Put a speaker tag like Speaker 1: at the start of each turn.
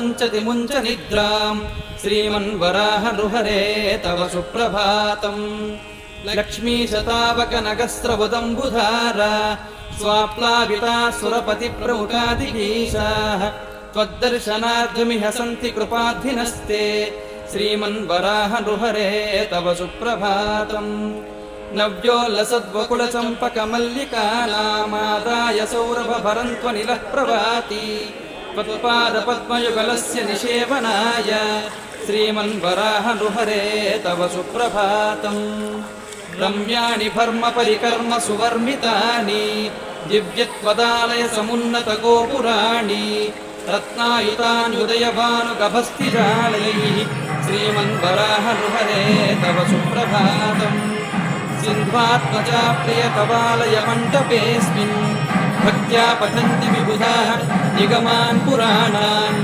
Speaker 1: मुञ्चति मुञ्च निद्राम् श्रीमन्वराह नृहरे तव सुप्रभातम् लक्ष्मीशतावकनगस्रवदम्बुधारा स्वाप्लाविता सुरपतिप्रमुखादिगीशाः त्वद्दर्शनार्थमिह सन्ति कृपाधिनस्ते श्रीमन्वराह नृहरे तव सुप्रभातम् नव्योल्लसद्वकुलचम्पकमल्लिकानामादाय सौरभभरन्त्वनिलः प्रभाति त्वत्पादपद्मयुगलस्य निषेवनाय श्रीमन्वराह नृहरे तव सुप्रभातम् रम्याणि भर्मपरिकर्म सुवर्मितानि दिव्यत्वदालय समुन्नतगोपुराणि रत्नायुतान्युदयभानुगभस्तिजालैः श्रीमन्वराह नृहरे तव सुप्रभातम् सिन्ध्वात्मजा प्रियकवालय मण्डपेऽस्मिन् भक्त्या पठन्ति विबुधाः निगमान् पुराणान्